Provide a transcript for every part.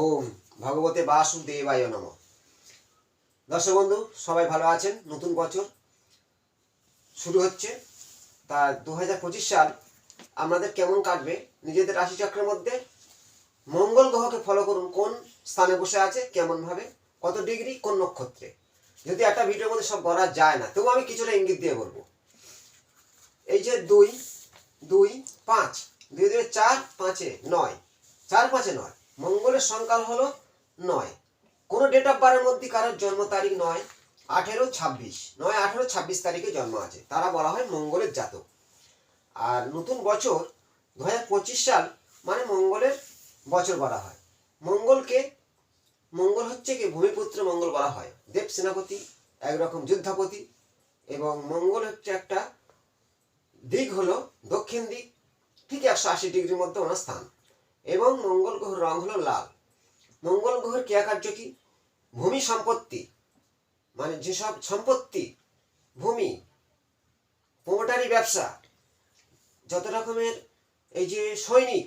ওম ভগবতে বাসুদেবায় নম। দর্শক বন্ধু, সবাই ভালো আছেন? নতুন বছর শুরু হচ্ছে। তা দু হাজার পঁচিশ সাল আপনাদের কেমন কাটবে? নিজেদের রাশিচক্রের মধ্যে মঙ্গল গ্রহকে ফলো করুন। কোন স্থানে বসে আছে? কেমন ভাবে কত ডিগ্রি? কোন নক্ষত্রে? যদি একটা ভিডিওর মধ্যে সব বলা যায় না, তবু আমি কিছুটা ইঙ্গিত দিয়ে বলব। এই যে দুই দুই, পাঁচ, দুই দুই, চার, পাঁচে নয়, চার, পাঁচে নয়। মঙ্গলের সংখ্যা হলো নয়। কোনো ডেট অফ বারের মধ্যে কারোর জন্ম তারিখ নয়, আঠেরো, ছাব্বিশ। নয়, আঠেরো, ছাব্বিশ তারিখে জন্ম আছে। তারা বলা হয় মঙ্গলের জাতক। আর নতুন বছর দু পঁচিশ সাল মানে মঙ্গলের বছর বলা হয়। মঙ্গলকে, মঙ্গল হচ্ছে কি? ভূমিপুত্র মঙ্গল বলা হয়। দেব সেনাপতি, একরকম যুদ্ধাপতি। এবং মঙ্গল হচ্ছে একটা দিক হলো দক্ষিণ দিক। ঠিক একশো আশি ডিগ্রির মধ্যে ওনার স্থান। এবং মঙ্গল গ্রহের রং হলো লাল। মঙ্গল গ্রহের ক্রিয়াকার্য কি? ভূমি সম্পত্তি। মানে যেসব সম্পত্তি, ভূমি, প্রোমোটারি ব্যবসা, যত রকমের এই যে সৈনিক,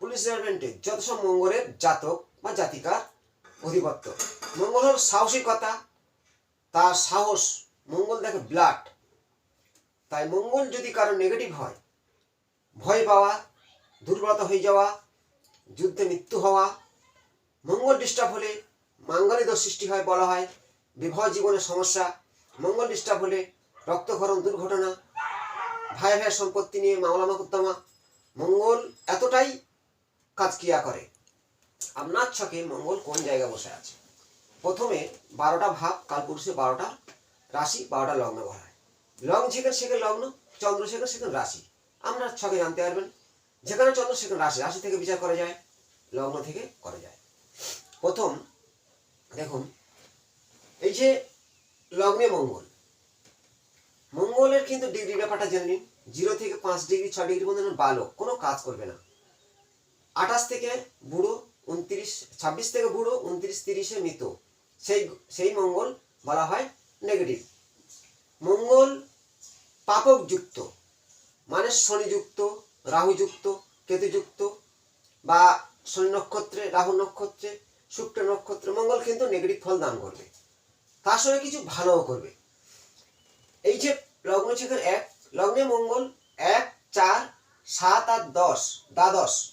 পুলিশ ডিপার্টমেন্টে যত সব মঙ্গলের জাতক বা জাতিকার অধিপত্য। মঙ্গল হল সাহসিকতা, তার সাহস, মঙ্গল দেখে ব্লাড। তাই মঙ্গল যদি কারও নেগেটিভ হয়, ভয় পাওয়া, দুর্বলতা হয়ে যাওয়া যুদ্ধে মৃত্যু হওয়া, মঙ্গল ডিস্টার্ব হলে মাঙ্গলিক দোষ সৃষ্টি হয় বলা হয়। বিবাহ জীবনের সমস্যা, মঙ্গল ডিস্টার্ব হলে রক্তক্ষরণ দুর্ঘটনা, ভাই ভাই সম্পত্তি নিয়ে মামলা মোকদ্দমা। মঙ্গল এতটাই কাজ ক্রিয়া করে। আপনার ছকে মঙ্গল কোন জায়গায় বসে আছে? প্রথমে বারোটা ভাব কালপুরুষে বারোটা রাশি, বারোটা লগ্ন বলা হয় লগ্ন যেখানে সেখানে লগ্ন, চন্দ্র সেখানে সেখানে রাশি। আপনার ছকে জানতে পারবেন। যেখানে চন্দ্র সেখানে রাশি রাশি থেকে বিচার করা যায়, লগ্ন থেকে করা যায়। প্রথম, দেখুন, এই যে লগ্নে মঙ্গল। মঙ্গলের কিন্তু ডিগ্রি ব্যাপারটা জেনে নিন। জিরো থেকে পাঁচ ডিগ্রি ছয় ডিগ্রি পর্যন্ত বালো কোনো কাজ করবে না। আঠাশ থেকে বুড়ো, উনত্রিশ, ছাব্বিশ থেকে বুড়ো, উনত্রিশ, তিরিশে মৃত। সেই সেই মঙ্গল বলা হয় নেগেটিভ মঙ্গল পাপক যুক্ত মানে শনিযুক্ত রাহুযুক্ত, কেতুযুক্ত বা শনি নক্ষত্রে, রাহু নক্ষত্রে, শুক্র নক্ষত্রে, মঙ্গল কিন্তু নেগেটিভ ফল দান করবে। তার সঙ্গে কিছু ভালোও করবে। এই যে লগ্ন শেখের এক, লগ্নে মঙ্গল এক, চার, সাত আর দশ, দ্বাদশ।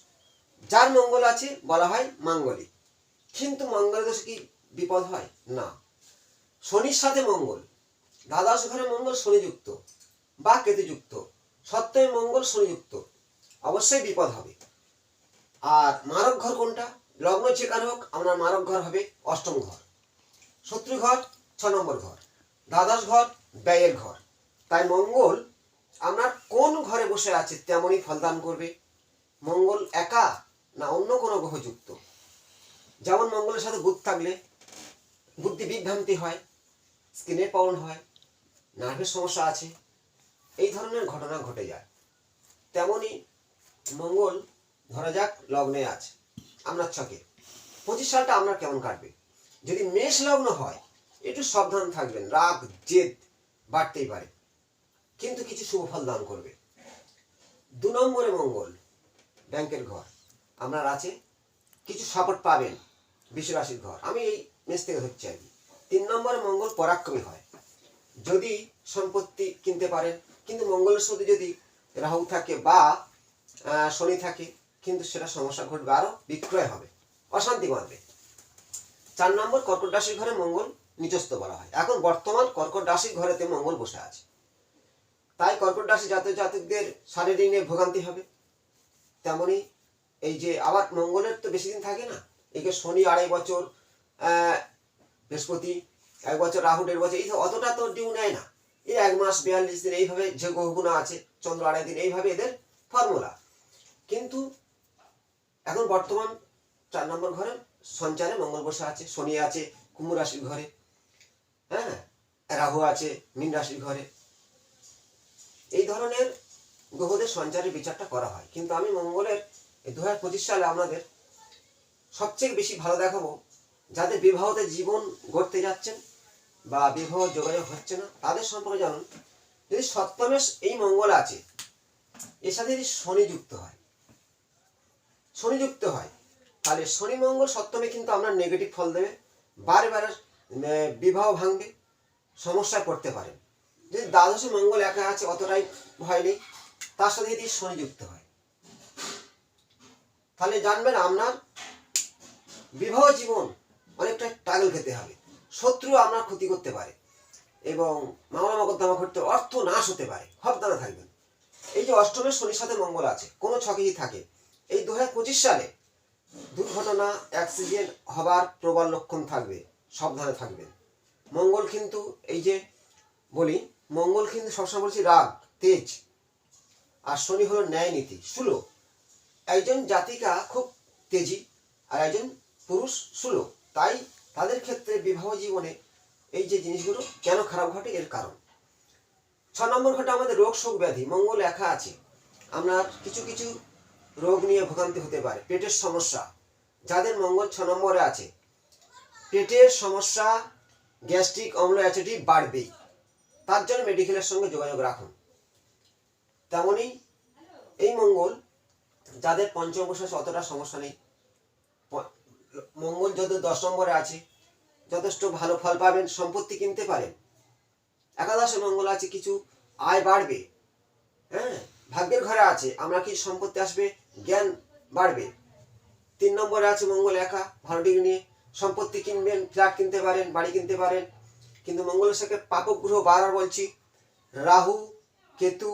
যার মঙ্গল আছে বলা হয় মাঙ্গলিক কিন্তু মঙ্গল দোষে কি বিপদ হয়? না। শনির সাথে মঙ্গল, দ্বাদশ ঘরে মঙ্গল শনিযুক্ত বা কেতুযুক্ত। সপ্তমী মঙ্গল শনিযুক্ত। অবশ্যই বিপদ হবে। আর মারক ঘর কোনটা? লগ্ন যেখানে হোক আপনার মারক ঘর হবে অষ্টম ঘর। শত্রু ঘর, ছ নম্বর ঘর। দ্বাদশ ঘর, ব্যয়ের ঘর। তাই মঙ্গল আপনার কোন ঘরে বসে আছে তেমনই ফলদান করবে। মঙ্গল একা না অন্য কোনো গ্রহ যুক্ত যেমন মঙ্গলের সাথে বুধ থাকলে বুদ্ধি বিভ্রান্তি হয় স্কিনের প্রবলেম হয় নার্ভের সমস্যা আছে, এই ধরনের ঘটনা ঘটে যায়। তেমনি মঙ্গল, ধরা যাক লগ্নে আছে। আপনার ছকে। পঁচিশ সালটা আপনার কেমন কাটবে? যদি মেষ লগ্ন হয়, একটু সাবধান থাকবেন, রাগ, জেদ বাড়তেই পারে। কিন্তু কিছু শুভ ফল দান করবে। দু নম্বরে মঙ্গল, ব্যাংকের ঘর। আপনার আছে কিছু সাপোর্ট পাবেন বিশ্ব রাশির ঘর। আমি এই মেস থেকে ধরছি আর কি তিন নম্বরে মঙ্গল পরাক্রমী হয়। যদি সম্পত্তি কিনতে পারেন, কিন্তু মঙ্গলের সাথে যদি রাহু থাকে বা শনি থাকে, কিন্তু সেটা সমস্যা ঘটবে আরও বিক্রয় হবে। অশান্তি বাঁধবে চার নম্বর, কর্কট রাশির ঘরে মঙ্গল নিচস্থ বলা হয়। এখন বর্তমান কর্কট রাশির ঘরেতে মঙ্গল বসে আছে। তাই কর্কট রাশি জাতক জাতকদের শারীরিক নিয়ে ভোগান্তি হবে। তেমনি এই যে আবার মঙ্গলের তো বেশি দিন থাকে না, একে শনি আড়াই বছর বৃহস্পতি এক বছর, রাহু দেড় বছর, এই অতটা তো ডিউ নেয় না। এই এক মাস, বিয়াল্লিশ দিন এইভাবে যে গ্রহগুলো আছে, চন্দ্র আড়াই দিন এইভাবে এদের ফর্মুলা কিন্তু এখন বর্তমান চার নম্বর ঘরে সঞ্চারে মঙ্গল বসে আছে, শনি আছে, কুম্ভ রাশির ঘরে হ্যাঁ? রাহু আছে, মীন রাশির ঘরে। এই ধরনের গ্রহদের সঞ্চারের বিচারটা করা হয়। কিন্তু আমি মঙ্গলের দু হাজার পঁচিশ সালে আপনাদের সবচেয়ে বেশি ভালো দেখাবো যাদের বিবাহতে জীবন গড়তে যাচ্ছেন বা বিবাহ যোগাযোগ হচ্ছে না, তাদের সম্পর্কে জানুন। যদি সপ্তমেশ এই মঙ্গল আছে, এর সাথে যদি শনি যুক্ত হয় শনি যুক্ত হয়। তাহলে শনি মঙ্গল সপ্তমে কিন্তু আপনার নেগেটিভ ফল দেবে। বারে বারে বিবাহ ভাঙবে, সমস্যায় পড়তে পারেন যদি দ্বাদশে মঙ্গল একা আছে, অতটাই ভয় নেই। তার সাথে যদি শনিযুক্ত হয়। তাহলে জানবেন আপনার বিবাহ জীবন অনেকটা টাগল খেতে হবে। শত্রু আপনার ক্ষতি করতে পারে। এবং মামলা মকদ্দমা করতে অর্থ নাশ হতে পারে। সাবধানে থাকবেন। এই যে অষ্টমের শনির সাথে মঙ্গল আছে, কোনো ছকেই থাকে। এই দু পঁচিশ সালে দুর্ঘটনা অ্যাক্সিডেন্ট হবার প্রবল লক্ষণ থাকবে, সাবধানে থাকবেন মঙ্গল কিন্তু, এই যে বলি, মঙ্গল কিন্তু সবসময় বলছি রাগ, তেজ, আর শনি হলো ন্যায় নীতি সুলো একজন জাতিকা খুব তেজি, আর একজন পুরুষ সুলো তাই তাদের ক্ষেত্রে বিবাহ জীবনে এই যে জিনিসগুলো কেন খারাপ ঘটে, এর কারণ। ছ নম্বর ঘটে আমাদের রোগ শোক ব্যাধি, মঙ্গল একা আছে। আপনার কিছু কিছু রোগ নিয়ে ভোগান্তি হতে পারে। পেটের সমস্যা, যাদের মঙ্গল ছ নম্বরে আছে। পেটের সমস্যা, গ্যাস্ট্রিক, অম্ল, অ্যাসিডিটি বাড়বেই। তার জন্য মেডিকেলের সঙ্গে যোগাযোগ রাখুন। তেমনই এই মঙ্গল, যাদের পঞ্চম বছর অতটা সমস্যা নেই। মঙ্গল যত দশ নম্বরে আছে, যথেষ্ট ভালো ফল পাবেন, সম্পত্তি কিনতে পারেন। একাদশে মঙ্গল আছে, কিছু আয় বাড়বে। হ্যাঁ ভাগ্যের ঘরে আছে, আমরা কি সম্পত্তি আসবে? জ্ঞান বাড়বে। তিন নম্বরে আছে মঙ্গল একা ভালো ডিগ্রি নিয়ে সম্পত্তি কিনবেন, ফ্ল্যাট কিনতে পারেন, বাড়ি কিনতে পারেন। কিন্তু মঙ্গলের সাথে পাপক গ্রহ বারবার বলছি, রাহু, কেতু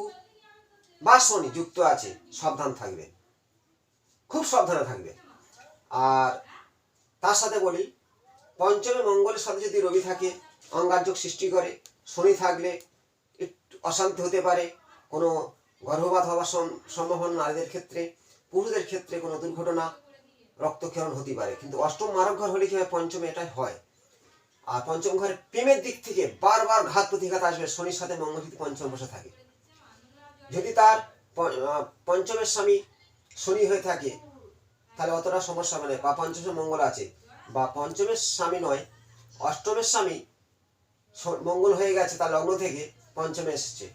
বা শনি যুক্ত আছে, সাবধান থাকবেন। খুব সাবধানে থাকবেন। আর তার সাথে বলি, পঞ্চমে মঙ্গলের সাথে যদি রবি থাকে, অঙ্গারযোগ সৃষ্টি করে, শনি থাকলে একটু অশান্তি হতে পারে, কোনো গর্ভপাত হওয়ার সম্ভাবনা নারীদের ক্ষেত্রে। পুরুষদের ক্ষেত্রে কোনো দুর্ঘটনা, রক্তক্ষরণ হতে পারে। কিন্তু অষ্টম মারক ঘর হলে কি হয় পঞ্চমে এটাই হয়? আর পঞ্চম ঘরে প্রেমের দিক থেকে বারবার ঘাত প্রতিঘাত আসবে, শনির সাথে মঙ্গল যদি পঞ্চম বসে থাকে। যদি তার পঞ্চমের স্বামী শনি হয়ে থাকে, তাহলে অতটা সমস্যা হবে না, বা পঞ্চমে মঙ্গল আছে। বা পঞ্চমের স্বামী নয়, অষ্টমের স্বামী মঙ্গল হয়ে গেছে, তার লগ্ন থেকে পঞ্চমে এসেছে,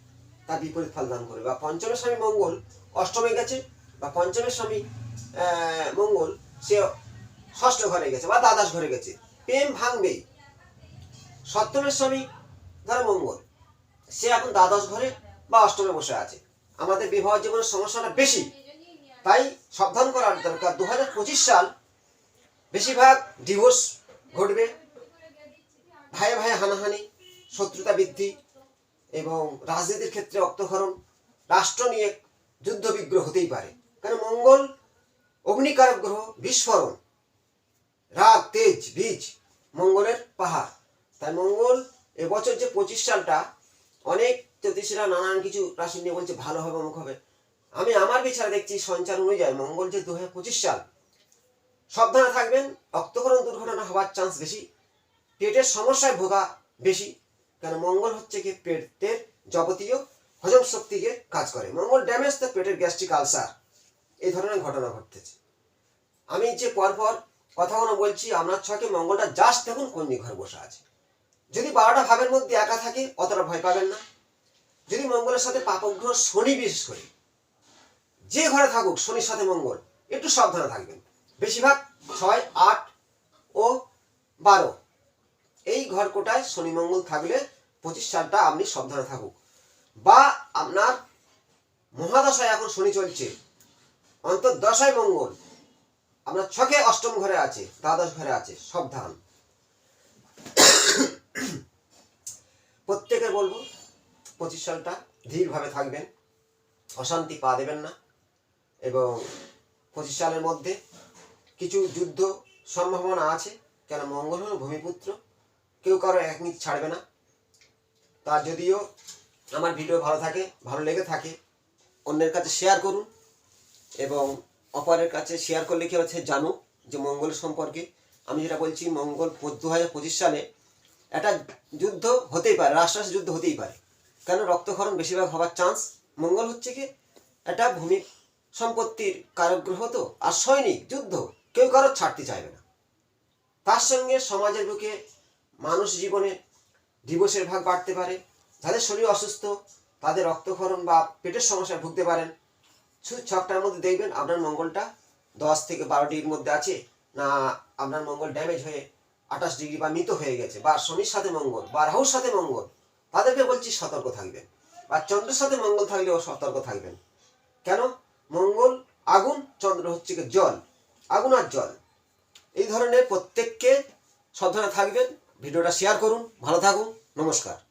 তার বিপরীত ফল দান বা পঞ্চমের স্বামী মঙ্গল অষ্টমে গেছে বা পঞ্চমের স্বামী মঙ্গল সে ষষ্ঠ ঘরে গেছে বা দ্বাদশ ঘরে গেছে। প্রেম ভাঙবেই। সপ্তমের স্বামী ধরো মঙ্গল, সে এখন দ্বাদশ ঘরে বা অষ্টমে বসে আছে। আমাদের বিবাহ জীবনের সমস্যাটা বেশি। তাই সাবধান করার দরকার। দু হাজার পঁচিশ সাল বেশিরভাগ ডিভোর্স ঘটবে। ভাইয়ে ভাইয়ে হানাহানি, শত্রুতা বৃদ্ধি এবং রাজনীতির ক্ষেত্রে অক্তহরণ রাষ্ট্র নিয়ে যুদ্ধ বিগ্রহ হতেই পারে। কারণ মঙ্গল, অগ্নিকারক গ্রহ, বিস্ফোরণ রাগ তেজ, বীজ, মঙ্গলের পাহাড়। তাই মঙ্গল এবছর যে পঁচিশ সালটা, অনেক জ্যোতিষীরা নানান কিছু রাশি নিয়ে বলছে, ভালো হবে, অমুক হবে। আমি আমার বিচারে দেখছি, সঞ্চার অনুযায়ী মঙ্গল যে দু পঁচিশ সাল, সাবধানে থাকবেন রক্তকরণ দুর্ঘটনা হওয়ার চান্স বেশি, পেটের সমস্যায় ভোগা বেশি, কেন মঙ্গল হচ্ছে কি পেটের যাবতীয় হজম শক্তিকে কাজ করে। মঙ্গল ড্যামেজ তো পেটের গ্যাস্ট্রিক আলসার এই ধরনের ঘটনা ঘটতেছে আমি যে পরপর কথাগুলো বলছি আপনার ছকে মঙ্গলটা জাস্ট দেখুন কোন ঘরে বসে আছে। যদি বারোটা ভাবের মধ্যে একা থাকে, অতটা ভয় পাবেন না। যদি মঙ্গলের সাথে পাপগ্রহ শনি বিশেষ করে, যে ঘরে থাকুক, শনির সাথে মঙ্গল, একটু সাবধানে থাকবেন। বেশিরভাগ ছয়, আট ও বারো, এই ঘর কোটায় শনি মঙ্গল থাকলে পঁচিশ সালটা আপনি সাবধানে থাকুক। বা আপনার মহাদশায় এখন শনি চলছে অন্তর্দশায় মঙ্গল। আপনার ছকে অষ্টম ঘরে আছে, দ্বাদশ ঘরে আছে সব ধান প্রত্যেকে বলব, পঁচিশ সালটা ধীরভাবে থাকবেন, অশান্তি পা দেবেন না, এবং পঁচিশ সালের মধ্যে কিছু যুদ্ধ সম্ভাবনা আছে, কেন মঙ্গল হল ভূমিপুত্র, কেউ কারও এক মিনিট ছাড়বে না। তা যদিও আমার ভিডিও ভালো থাকে, ভালো লেগে থাকে, অন্যের কাছে শেয়ার করুন এবং অপরের কাছে শেয়ার করলে কি হচ্ছে জানুক যে মঙ্গল সম্পর্কে। আমি যেটা বলছি, মঙ্গল দু হাজার পঁচিশ সালে একটা যুদ্ধ হতেই পারে রাষ্ট্রাস যুদ্ধ হতেই পারে। কেন? রক্তক্ষরণ বেশিরভাগ হওয়ার চান্স মঙ্গল হচ্ছে কি? একটা ভূমি সম্পত্তির কারক গ্রহ তো, আর সৈনিক, যুদ্ধ, কেউ কারও ছাড়তে চাইবে না। তার সঙ্গে সমাজের বুকে মানুষ জীবনে দিবসের ভাগ বাড়তে পারে। যাদের শরীর অসুস্থ, তাদের রক্তক্ষরণ বা পেটের সমস্যায় ভুগতে পারেন। শুধু ছকটার মধ্যে দেখবেন আপনার মঙ্গলটা দশ থেকে বারো ডিগ্রির মধ্যে আছে, না আপনার মঙ্গল ড্যামেজ হয়ে আঠাশ ডিগ্রি বা মৃত হয়ে গেছে, বা শনির সাথে মঙ্গল, বা রাহুর সাথে মঙ্গল, তাদেরকে বলছি সতর্ক থাকবেন। বা চন্দ্রের সাথে মঙ্গল থাকলেও সতর্ক থাকবেন। কেন? মঙ্গল, আগুন, চন্দ্র হচ্ছে জল, আগুন আর জল। এই ধরনের প্রত্যেককে সাবধানে থাকবেন। ভিডিওটা শেয়ার করুন। ভালো থাকুন। নমস্কার।